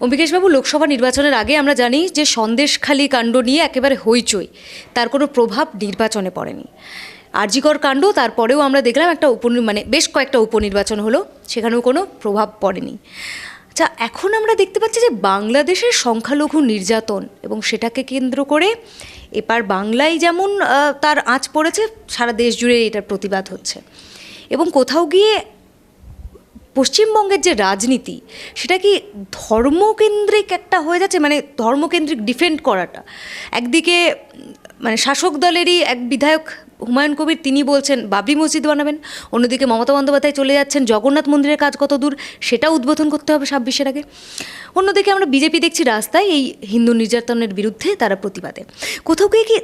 অম্বিকেশবাবু, লোকসভা নির্বাচনের আগে আমরা জানি যে সন্দেশখালী কাণ্ড নিয়ে একেবারে হইচই। তার কোনো প্রভাব নির্বাচনে পড়েনি। আরজিকর কাণ্ড, তারপরেও আমরা দেখলাম একটা উপ মানে বেশ কয়েকটা উপনির্বাচন হলো, সেখানেও কোনো প্রভাব পড়েনি। আচ্ছা এখন আমরা দেখতে পাচ্ছি যে বাংলাদেশের সংখ্যালঘু নির্যাতন এবং সেটাকে কেন্দ্র করে এপার বাংলায় যেমন তার আঁচ পড়েছে, সারা দেশ জুড়ে এটার প্রতিবাদ হচ্ছে। এবং কোথাও গিয়ে পশ্চিমবঙ্গের যে রাজনীতি, সেটা কি ধর্মকেন্দ্রিক একটা হয়ে যাচ্ছে? মানে ধর্মকেন্দ্রিক ডিফেন্ড করাটা। একদিকে মানে শাসক দলেরই এক বিধায়ক হুমায়ুন কবির, তিনি বলছেন, বাবরি মসজিদ বানাবেন। অন্যদিকে মমতা বন্দ্যোপাধ্যায় চলে যাচ্ছেন, জগন্নাথ মন্দিরের কাজ কত দূর সেটা উদ্বোধন করতে হবে ছাব্বিশের আগে। অন্যদিকে আমরা বিজেপি দেখছি রাস্তায় এই হিন্দু নির্যাতনের বিরুদ্ধে তারা প্রতিবাদে। কোথাও গিয়ে কি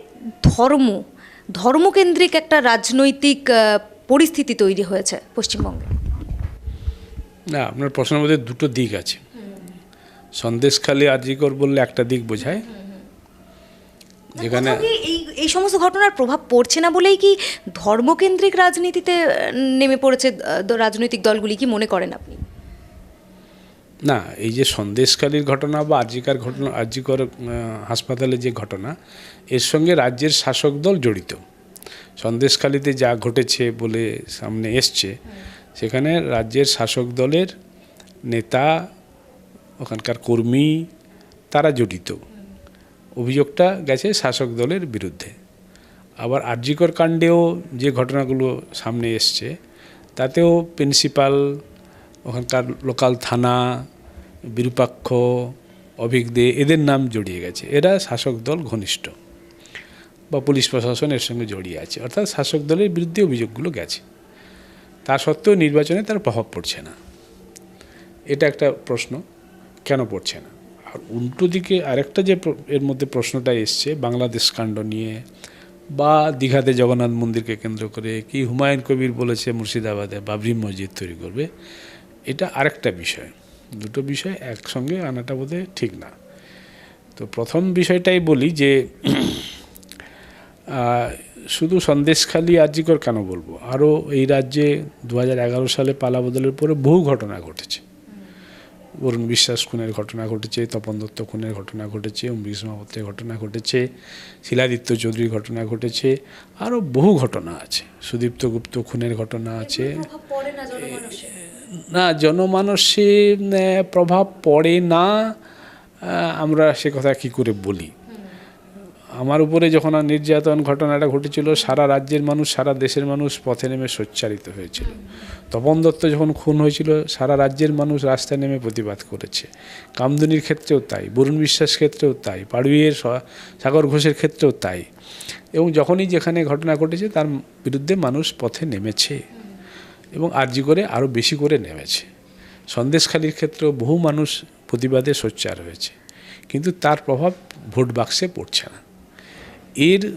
ধর্ম, ধর্মকেন্দ্রিক একটা রাজনৈতিক পরিস্থিতি তৈরি হয়েছে পশ্চিমবঙ্গে? না আপনার প্রশ্নের মধ্যে দুটো দিক আছে। সন্দেশখালী আরজিকর বললে একটা দিক বোঝায়। যেখানে এই এই সমস্ত ঘটনার প্রভাব পড়ছে না বলেই কি ধর্মকেন্দ্রিক রাজনীতিতে নেমে পড়েছে রাজনৈতিক দলগুলি কি মনে করেন আপনি? না এই যে সন্দেশখালীর ঘটনা বা আরজিকার ঘটনা আরজিকর হাসপাতালে যে ঘটনা এর সঙ্গে রাজ্যের শাসক দল জড়িত। সন্দেশখালীতে যা ঘটেছে বলে সামনে এসছে সেখানে রাজ্যের শাসক দলের নেতা, ওখানকার কর্মী তারা জড়িত। অভিযোগটা গেছে শাসক দলের বিরুদ্ধে। আবার আরজিকর কাণ্ডেও যে ঘটনাগুলো সামনে এসছে, তাতেও প্রিন্সিপাল, ওখানকার লোকাল থানা, বিরূপাক্ষ, অভিক দে, এদের নাম জড়িয়ে গেছে। এরা শাসক দল ঘনিষ্ঠ বা পুলিশ প্রশাসন এর সঙ্গে জড়িয়ে আছে। অর্থাৎ শাসক দলের বিরুদ্ধে অভিযোগগুলো গেছে। তা সত্ত্বেও নির্বাচনে তার প্রভাব পড়ছে না। এটা একটা প্রশ্ন, কেন পড়ছে না? আর উল্টো দিকে আরেকটা যে এর মধ্যে প্রশ্নটা এসছে, বাংলাদেশ কাণ্ড নিয়ে, বা দীঘাতে জগন্নাথ মন্দিরকে কেন্দ্র করে কি হুমায়ুন কবির বলেছে মুর্শিদাবাদে বাবরি মসজিদ তৈরি করবে, এটা আরেকটা বিষয়। দুটো বিষয় একসঙ্গে আনাটা বোধহয় ঠিক না। তো প্রথম বিষয়টাই বলি যে শুধু সন্দেশখালী আর্যিকর কেন বলব? আরও এই রাজ্যে দু হাজার এগারো সালে পালা বদলের পরে বহু ঘটনা ঘটেছে। বরুণ বিশ্বাস খুনের ঘটনা ঘটেছে তপন দত্ত খুনের ঘটনা ঘটেছে অম্বিকা মাহাত্রের ঘটনা ঘটেছে শিলাদিত্য চৌধুরীর ঘটনা ঘটেছে আরও বহু ঘটনা আছে। সুদীপ্ত গুপ্ত খুনের ঘটনা আছে। না জনমানসে? প্রভাব পড়ে না। আমরা সে কথা কি করে বলি? আমার উপরে যখন নির্যাতন ঘটনাটা ঘটেছিল, সারা রাজ্যের মানুষ, সারা দেশের মানুষ পথে নেমে সোচ্চারিত হয়েছিল। তপন দত্ত যখন খুন হয়েছিল, সারা রাজ্যের মানুষ রাস্তায় নেমে প্রতিবাদ করেছে। কামদুনির ক্ষেত্রেও তাই, বরুণ বিশ্বাস ক্ষেত্রেও তাই, পাড়ুইয়ের সাগর ঘোষের ক্ষেত্রেও তাই। এবং যখনই যেখানে ঘটনা ঘটেছে, তার বিরুদ্ধে মানুষ পথে নেমেছে এবং আর্জি করে আরও বেশি করে নেমেছে। সন্দেশখালির ক্ষেত্রেও বহু মানুষ প্রতিবাদে সোচ্চার হয়েছে। কিন্তু তার প্রভাব ভোট বাক্সে পড়ছে না। এর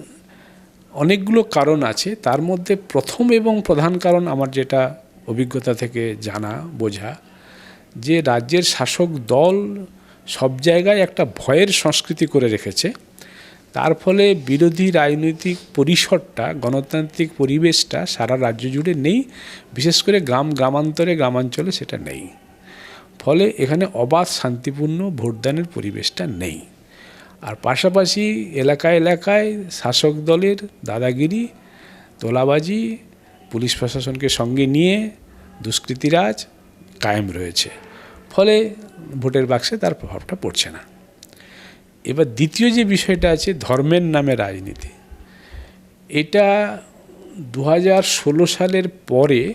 অনেকগুলো কারণ আছে। তার মধ্যে প্রথম এবং প্রধান কারণ আমার যেটা অভিজ্ঞতা থেকে জানা, বোঝা, যে রাজ্যের শাসক দল সব জায়গায় একটা ভয়ের সংস্কৃতি করে রেখেছে। তার ফলে বিরোধী রাজনৈতিক পরিসরটা, গণতান্ত্রিক পরিবেশটা সারা রাজ্য জুড়ে নেই। বিশেষ করে গ্রাম, গ্রামান্তরে, গ্রামাঞ্চলে সেটা নেই। ফলে এখানে অবাধ, শান্তিপূর্ণ ভোটদানের পরিবেশটা নেই। আর পাশাপাশি এলাকায় এলাকায় শাসক দলের দাদাগিরি, তোলাবাজি, পুলিশ প্রশাসনকে সঙ্গে নিয়ে দুষ্কৃতিরাজ কায়েম রয়েছে। ফলে ভোটের বাক্সে তার প্রভাবটা পড়ছে না। এবার দ্বিতীয় যে বিষয়টা আছে, ধর্মের নামে রাজনীতি। এটা দু সালের পরে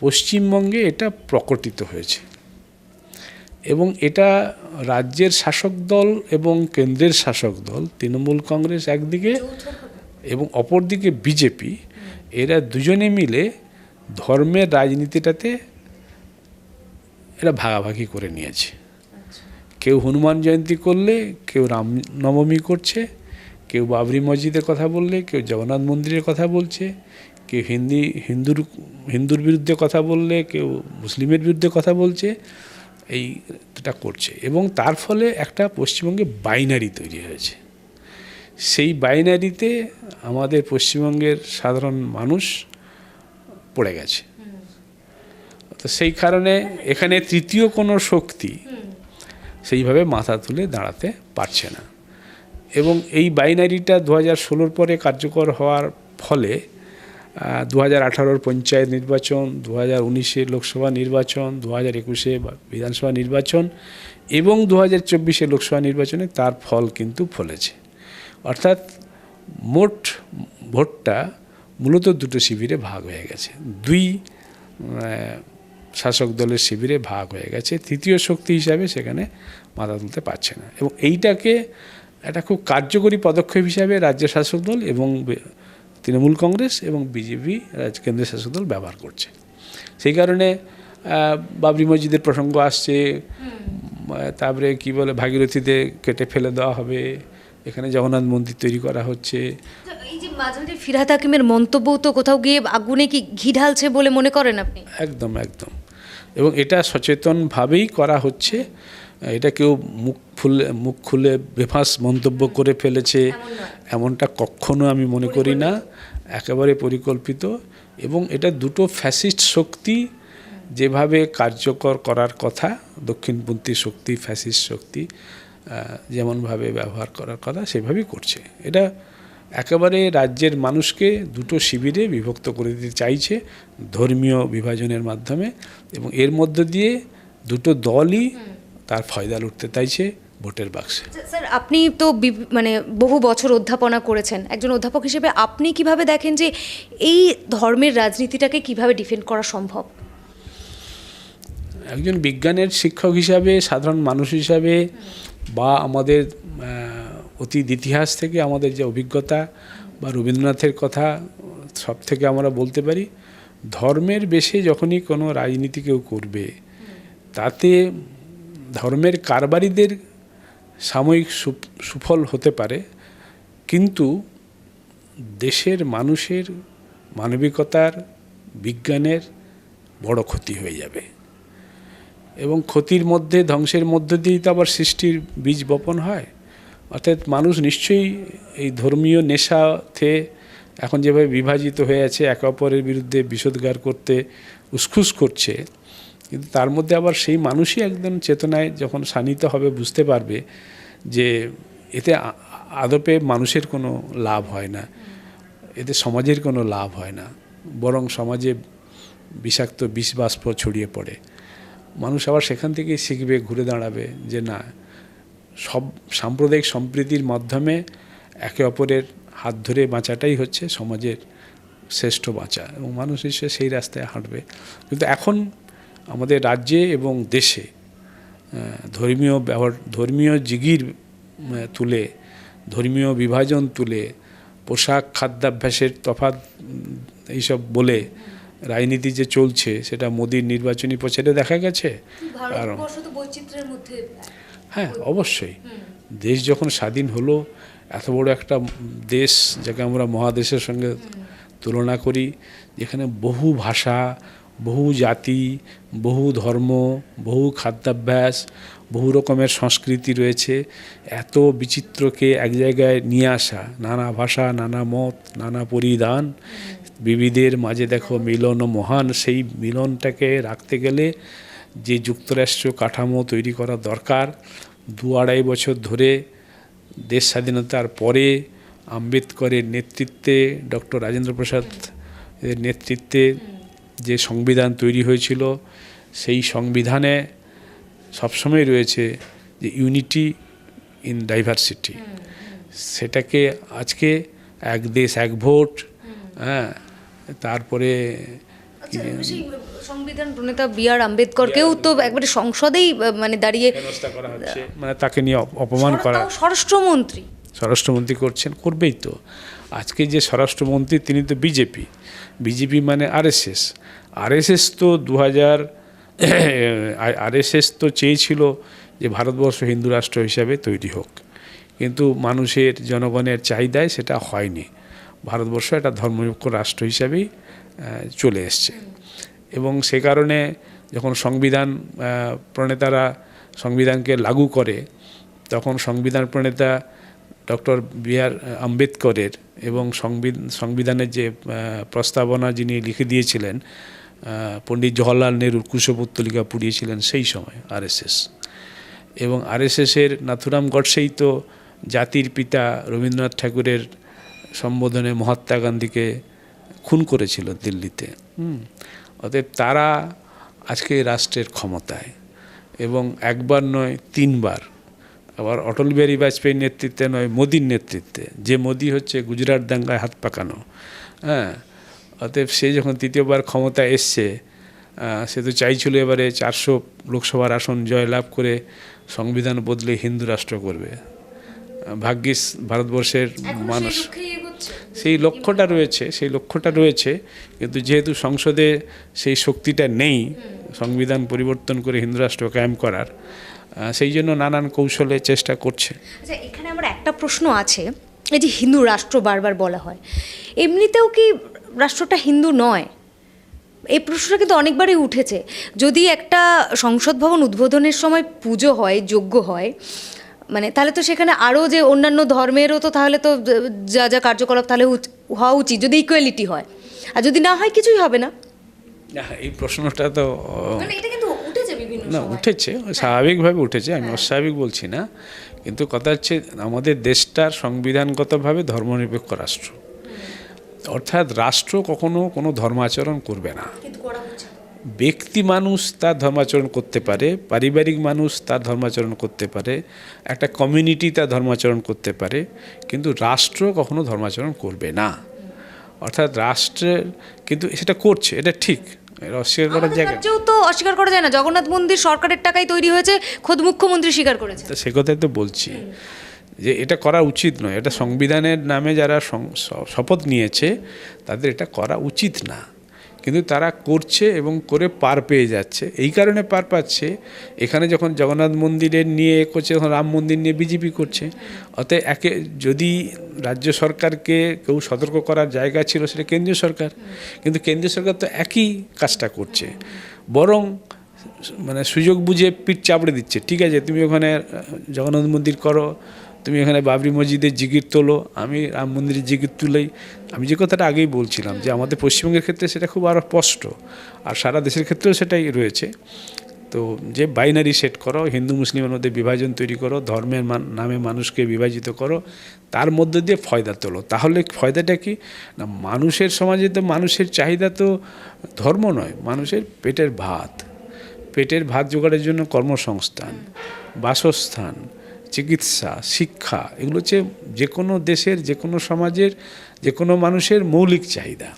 পশ্চিমবঙ্গে এটা প্রকটিত হয়েছে। এবং এটা রাজ্যের শাসক দল এবং কেন্দ্রের শাসক দল, তৃণমূল কংগ্রেস একদিকে এবং অপরদিকে বিজেপি, এরা দুজনে মিলে ধর্মের রাজনীতিটাতে এরা ভাগাভাগি করে নিয়েছে। কেউ হনুমান জয়ন্তী করলে, কেউ রাম নবমী করছে, কেউ বাবরি মসজিদের কথা বললে, কেউ জগন্নাথ মন্দিরের কথা বলছে, কেউ হিন্দি, হিন্দুর হিন্দুর বিরুদ্ধে কথা বললে, কেউ মুসলিমের বিরুদ্ধে কথা বলছে। এইটা করছে। এবং তার ফলে একটা পশ্চিমবঙ্গে বাইনারি তৈরি হয়েছে। সেই বাইনারিতে আমাদের পশ্চিমবঙ্গের সাধারণ মানুষ পড়ে গেছে। তো সেই কারণে এখানে তৃতীয় কোনো শক্তি সেইভাবে মাথা তুলে দাঁড়াতে পারছে না। এবং এই বাইনারিটা দু হাজার ষোলোর পরে কার্যকর হওয়ার ফলে দু হাজার আঠারোর পঞ্চায়েত নির্বাচন দু হাজার লোকসভা নির্বাচন দু হাজার একুশে বিধানসভা নির্বাচন এবং দু হাজার চব্বিশে লোকসভা নির্বাচনে তার ফল কিন্তু ফলেছে। অর্থাৎ মোট ভোটটা মূলত দুটো শিবিরে ভাগ হয়ে গেছে। দুই শাসক দলের শিবিরে ভাগ হয়ে গেছে। তৃতীয় শক্তি হিসাবে সেখানে মাথা তুলতে পারছে না। এবং এইটাকে একটা খুব কার্যকরী পদক্ষেপ হিসাবে রাজ্য শাসক দল এবং তৃণমূল কংগ্রেস এবং বিজেপি কেন্দ্রীয় শাসক দল ব্যবহার করছে। সেই কারণে বাবরি মসজিদের প্রসঙ্গ আসছে তারপরে কি বলে ভাগীরথীতে কেটে ফেলে দেওয়া হবে এখানে জগন্নাথ মন্দির তৈরি করা হচ্ছে। এই যে মাঝে মাঝে ফিরহাদ হাকিমের মন্তব্য তো কোথাও গিয়ে আগুনে কি ঘি ঢালছে বলে মনে করেন আপনি? একদম একদম। এবং এটা সচেতনভাবেই করা হচ্ছে। এটা কেউ মুখ খুলে মুখ খুলে বেফাঁস মন্তব্য করে ফেলেছে। এমনটা কখনো আমি মনে করি না। একেবারে পরিকল্পিত এবং এটা দুটো ফ্যাসিস্ট শক্তি যেভাবে কার্যকর করার কথা দক্ষিণপন্থী শক্তি ফ্যাসিস্ট শক্তি যেমনভাবে ব্যবহার করার কথা সেভাবেই করছে। এটা একেবারে রাজ্যের মানুষকে দুটো শিবিরে বিভক্ত করে দিতে চাইছে ধর্মীয় বিভাজনের মাধ্যমে এবং এর মধ্য দিয়ে দুটো দলই তার ফয়দা লুটতে চাইছে। ভোটের বাক্সে। আচ্ছা, স্যার আপনি তো মানে বহু বছর অধ্যাপনা করেছেন। একজন অধ্যাপক হিসেবে আপনি কীভাবে দেখেন যে এই ধর্মের রাজনীতিটাকে কীভাবে ডিফেন্ড করা সম্ভব? একজন বিজ্ঞানের শিক্ষক হিসাবে সাধারণ মানুষ হিসাবে বা আমাদের অতীত ইতিহাস থেকে আমাদের যে অভিজ্ঞতা বা রবীন্দ্রনাথের কথা সব থেকে আমরা বলতে পারি ধর্মের বেশে যখনই কোনো রাজনীতি কেউ করবে তাতে ধর্মের কারবারিদের সাময়িক সুফল হতে পারে, কিন্তু দেশের মানুষের মানবিকতার, বিজ্ঞানের বড় ক্ষতি হয়ে যাবে। এবং ক্ষতির মধ্যে, ধ্বংসের মধ্য দিয়েই তো আবার সৃষ্টির বীজ বপন হয়। অর্থাৎ মানুষ নিশ্চয়ই এই ধর্মীয় নেশাতে এখন যেভাবে বিভাজিত হয়ে আছে, একে অপরের বিরুদ্ধে বিষোদ্গার করতে, উসখুস করছে কিন্তু তার মধ্যে আবার সেই মানুষই একদম চেতনায় যখন শানিত হবে, বুঝতে পারবে যে এতে আদপে মানুষের কোনো লাভ হয় না, এতে সমাজের কোনো লাভ হয় না, বরং সমাজে বিষাক্ত বিষ বাষ্প ছড়িয়ে পড়ে। মানুষ আবার সেখান থেকেই শিখবে, ঘুরে দাঁড়াবে যে না, সব সাম্প্রদায়িক সম্প্রীতির মাধ্যমে একে অপরের হাত ধরে বাঁচাটাই হচ্ছে সমাজের শ্রেষ্ঠ বাঁচা এবং মানুষ হিসেবে সেই রাস্তায় হাঁটবে। কিন্তু এখন আমাদের রাজ্যে এবং দেশে ধর্মীয় ব্যবহার ধর্মীয় জিগির তুলে ধর্মীয় বিভাজন তুলে পোশাক খাদ্যাভ্যাসের তফাৎ এইসব বলে রাজনীতি যে চলছে সেটা মোদির নির্বাচনী প্রচারে দেখা গেছে। মধ্যে হ্যাঁ অবশ্যই। দেশ যখন স্বাধীন হলো এত বড় একটা দেশ যাকে আমরা মহাদেশের সঙ্গে তুলনা করি যেখানে বহু ভাষা বহু জাতি, বহু ধর্ম, বহু খাদ্যাভ্যাস, বহু রকমের সংস্কৃতি রয়েছে। এত বিচিত্রকে এক জায়গায় নিয়ে আসা, নানা ভাষা, নানা মত, নানা পরিধান, বিবিধের মাঝে দেখো মিলন মহান, সেই মিলনটাকে রাখতে গেলে যে যুক্তরাষ্ট্র কাঠামো তৈরি করা দরকার, দু আড়াই বছর ধরে দেশ স্বাধীনতার পরে আম্বেদকরের নেতৃত্বে, ডক্টর রাজেন্দ্র প্রসাদ নেতৃত্বে যে সংবিধান তৈরি হয়েছিল সেই সংবিধানে সবসময় রয়েছে যে ইউনিটি ইন ডাইভার্সিটি সেটাকে আজকে এক দেশ এক ভোট হ্যাঁ তারপরে আচ্ছা, সংবিধান প্রণেতা বি আর আম্বেদকরকেও তো একবারে সংসদেই মানে দাঁড়িয়ে হেনস্থা করা হচ্ছে মানে তাকে নিয়ে অপমান করা স্বরাষ্ট্রমন্ত্রী। স্বরাষ্ট্রমন্ত্রী করছেন করবেই তো। আজকে যে স্বরাষ্ট্রমন্ত্রী, তিনি তো বিজেপি। বিজেপি মানে আরএসএস। আরএসএস তো দু হাজার আরএসএস তো চেয়েছিল যে ভারতবর্ষ হিন্দু রাষ্ট্র হিসাবে তৈরি হোক। কিন্তু মানুষের, জনগণের চাহিদায় সেটা হয়নি। ভারতবর্ষ একটা ধর্মনিরপেক্ষ রাষ্ট্র হিসাবেই চলে এসছে। এবং সে কারণে যখন সংবিধান প্রণেতারা সংবিধানকে লাগু করে, তখন সংবিধান প্রণেতা ডক্টর বি আর আম্বেদকরের এবং সংবিধ- সংবিধানের যে প্রস্তাবনা যিনি লিখে দিয়েছিলেন পণ্ডিত জওয়াহরলাল নেহরুর কুশপুত্তলিকা পুড়িয়েছিলেন সেই সময়, আরএসএস। এবং আরএসএসের নাথুরাম গডসেই তো জাতির পিতা রবীন্দ্রনাথ ঠাকুরের সম্বোধনে মহাত্মা গান্ধীকে খুন করেছিল দিল্লিতে। অতএব তারা আজকে রাষ্ট্রের ক্ষমতায় এবং একবার নয়, তিনবার আবার অটল বিহারী বাজপেয়ীর নেতৃত্বে নয় মোদির নেতৃত্বে। যে মোদি হচ্ছে গুজরাট দাঙ্গায় হাত পাকানো। হ্যাঁ? অতএব সে যখন তৃতীয়বার ক্ষমতা এসছে সে তো চাইছিল এবারে চারশো লোকসভার আসন জয়লাভ করে সংবিধান বদলে হিন্দু রাষ্ট্র করবে। ভাগ্যিস ভারতবর্ষের মানুষ সেই লক্ষ্যটা রয়েছে সেই লক্ষ্যটা রয়েছে কিন্তু যেহেতু সংসদে সেই শক্তিটা নেই সংবিধান পরিবর্তন করে হিন্দু রাষ্ট্র কায়েম করার সেই জন্য নানান কৌশলে চেষ্টা করছে। আচ্ছা এখানে আমার একটা প্রশ্ন আছে এই যে হিন্দু রাষ্ট্র বারবার বলা হয়। এমনিতেও কি রাষ্ট্রটা হিন্দু নয়? এই প্রশ্নটা কিন্তু অনেকবারই উঠেছে। যদি একটা সংসদ ভবন উদ্বোধনের সময় পুজো হয় যজ্ঞ হয় মানে তাহলে তো সেখানে আরও যে অন্যান্য ধর্মেরও তো তাহলে তো যা যা কার্যকলাপ তাহলে হওয়া উচিত যদি ইকুয়ালিটি হয়। আর যদি না হয় কিছুই হবে না। এই প্রশ্নটা তো মানে এটা না উঠেছে স্বাভাবিকভাবে উঠেছে আমি অস্বাভাবিক বলছি না কিন্তু কথা হচ্ছে আমাদের দেশটার সংবিধানগতভাবে ধর্মনিরপেক্ষ রাষ্ট্র। অর্থাৎ রাষ্ট্র কখনো কোনো ধর্মাচরণ করবে না। ব্যক্তি মানুষ তার ধর্মাচরণ করতে পারে পারিবারিক মানুষ তার ধর্মাচরণ করতে পারে একটা কমিউনিটি তার ধর্মাচরণ করতে পারে কিন্তু রাষ্ট্র কখনো ধর্মাচরণ করবে না। অর্থাৎ রাষ্ট্রের কিন্তু সেটা করছে এটা ঠিক। এটা অস্বীকার করার জায়গা। রাজ্যেও তো অস্বীকার করা যায় না। জগন্নাথ মন্দির সরকারের টাকায় তৈরি হয়েছে খোদ মুখ্যমন্ত্রী স্বীকার করেছে। তা সে কথাই তো বলছি। যে এটা করা উচিত নয় এটা সংবিধানের নামে যারা সং- শ- শপথ নিয়েছে তাদের এটা করা উচিত না। কিন্তু তারা করছে এবং করে পার পেয়ে যাচ্ছে। এই কারণে পার পাচ্ছে। এখানে যখন জগন্নাথ মন্দিরের নিয়ে এ করছে, তখন রাম মন্দির নিয়ে বিজেপি করছে। অতএব একে, যদি রাজ্য সরকারকে কেউ সতর্ক করার জায়গা ছিল, সেটা কেন্দ্রীয় সরকার। কিন্তু কেন্দ্রীয় সরকার তো একই কাজটা করছে। বরং মানে সুযোগ বুঝে পিঠ চাপড়ে দিচ্ছে। ঠিক আছে, তুমি ওখানে জগন্নাথ মন্দির করো তুমি এখানে বাবরি মসজিদের জিগির তোলো, আমি রাম মন্দিরের জিগির তুলেই। আমি যে কথাটা আগেই বলছিলাম যে আমাদের পশ্চিমবঙ্গের ক্ষেত্রে সেটা খুব আরও স্পষ্ট, আর সারা দেশের ক্ষেত্রেও সেটাই রয়েছে। তো যে বাইনারি সেট করো, হিন্দু মুসলিমের মধ্যে বিভাজন তৈরি করো, ধর্মের নামে মানুষকে বিভাজিত করো, তার মধ্যে দিয়ে ফয়দা তোলো। তাহলে ফয়দাটা কি? না, মানুষের সমাজে তো মানুষের চাহিদা তো ধর্ম নয়, মানুষের পেটের ভাত। পেটের ভাত জোগাড়ের জন্য কর্মসংস্থান, বাসস্থান চিকিৎসা শিক্ষা এগুলো হচ্ছে যে কোনো দেশের যে কোনো সমাজের যে কোনো মানুষের মৌলিক চাহিদা।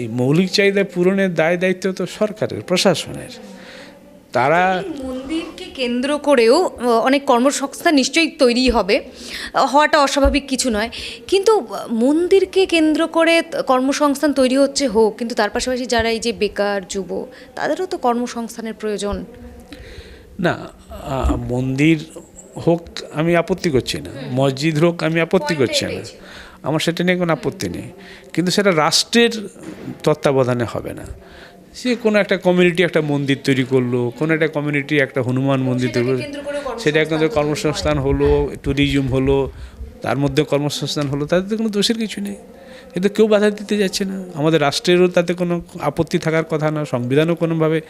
এই মৌলিক চাহিদা পূরণের দায় দায়িত্ব তো সরকারের প্রশাসনের। তারা মন্দিরকে কেন্দ্র করেও অনেক কর্মসংস্থান নিশ্চয়ই তৈরি হবে। হওয়াটা অস্বাভাবিক কিছু নয়। কিন্তু মন্দিরকে কেন্দ্র করে কর্মসংস্থান তৈরি হচ্ছে হোক কিন্তু তার পাশাপাশি যারা এই যে বেকার যুব তাদেরও তো কর্মসংস্থানের প্রয়োজন। না মন্দির হোক আমি আপত্তি করছি না। মসজিদ হোক আমি আপত্তি করছি না। আমার সেটা নিয়ে কোনো আপত্তি নেই। কিন্তু সেটা রাষ্ট্রের তত্ত্বাবধানে হবে না। সে কোনো একটা কমিউনিটি একটা মন্দির তৈরি করল কোনো একটা কমিউনিটি একটা হনুমান মন্দির তৈরি করল। সেটা একটা কর্মসংস্থান হলো ট্যুরিজম হলো তার মধ্যে কর্মসংস্থান হলো তাতে তো কোনো দোষের কিছু নেই। কিন্তু কেউ বাধা দিতে যাচ্ছে না। আমাদের রাষ্ট্রেরও তাতে কোনো আপত্তি থাকার কথা না সংবিধানও কোনোভাবে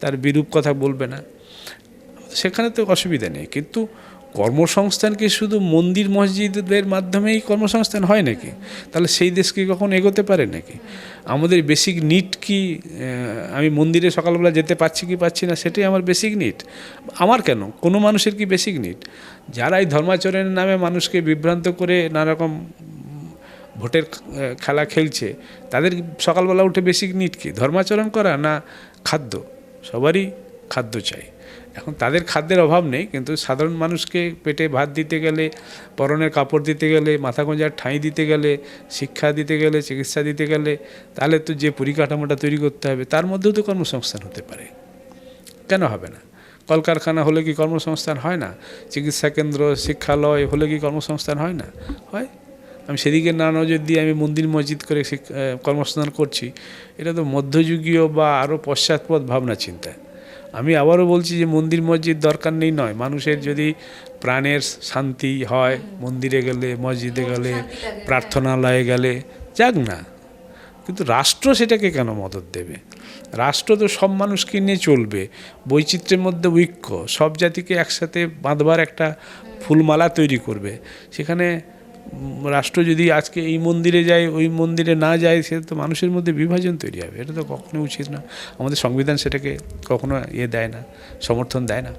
তার বিরূপ কথা বলবে না। সেখানে তো অসুবিধা নেই। কিন্তু কর্মসংস্থান কি শুধু মন্দির মসজিদের মাধ্যমেই কর্মসংস্থান হয় নাকি? তাহলে সেই দেশ কি কখন এগোতে পারে নাকি? আমাদের বেসিক নিট কি আমি মন্দিরে সকালবেলা যেতে পারছি কি পাচ্ছি না, সেটাই আমার বেসিক নিট আমার কেন? কোনো মানুষের কি বেসিক নিট যারা এই ধর্মাচরণের নামে মানুষকে বিভ্রান্ত করে নানারকম ভোটের খেলা খেলছে, তাদের সকালবেলা উঠে বেসিক নিট কি? ধর্মাচরণ করা না খাদ্য? সবারই খাদ্য চাই। এখন তাদের খাদ্যের অভাব নেই, কিন্তু সাধারণ মানুষকে পেটে ভাত দিতে গেলে, পরনের কাপড় দিতে গেলে, মাথা গোঁজার ঠাঁই দিতে গেলে, শিক্ষা দিতে গেলে, চিকিৎসা দিতে গেলে, তাহলে তো যে পরিকাঠামোটা তৈরি করতে হবে, তার মধ্যেও তো কর্মসংস্থান হতে পারে। কেন হবে না? কলকারখানা হলে কি কর্মসংস্থান হয় না? চিকিৎসা কেন্দ্র, শিক্ষালয় হলে কি কর্মসংস্থান হয় না? হয়। আমি সেদিকে না নজর দিয়ে আমি মন্দির মসজিদ করে কর্মসংস্থান করছি, এটা তো মধ্যযুগীয় বা আরও পশ্চাৎপদ ভাবনা চিন্তা আমি আবারও বলছি যে মন্দির মসজিদ দরকার নেই নয়। মানুষের যদি প্রাণের শান্তি হয় মন্দিরে গেলে মসজিদে গেলে প্রার্থনালয়ে গেলে যাক না। কিন্তু রাষ্ট্র সেটাকে কেন মদত দেবে? রাষ্ট্র তো সব মানুষকে নিয়ে চলবে। বৈচিত্র্যের মধ্যে ঐক্য। সব জাতিকে একসাথে বাঁধবার একটা ফুলমালা তৈরি করবে। সেখানে রাষ্ট্র যদি আজকে এই মন্দিরে যায়, ওই মন্দিরে না যায়, সে তো মানুষের মধ্যে বিভাজন তৈরি হবে। এটা তো কখনো উচিত না। আমাদের সংবিধান সেটাকে কখনো ইয়ে দেয় না, সমর্থন দেয় না।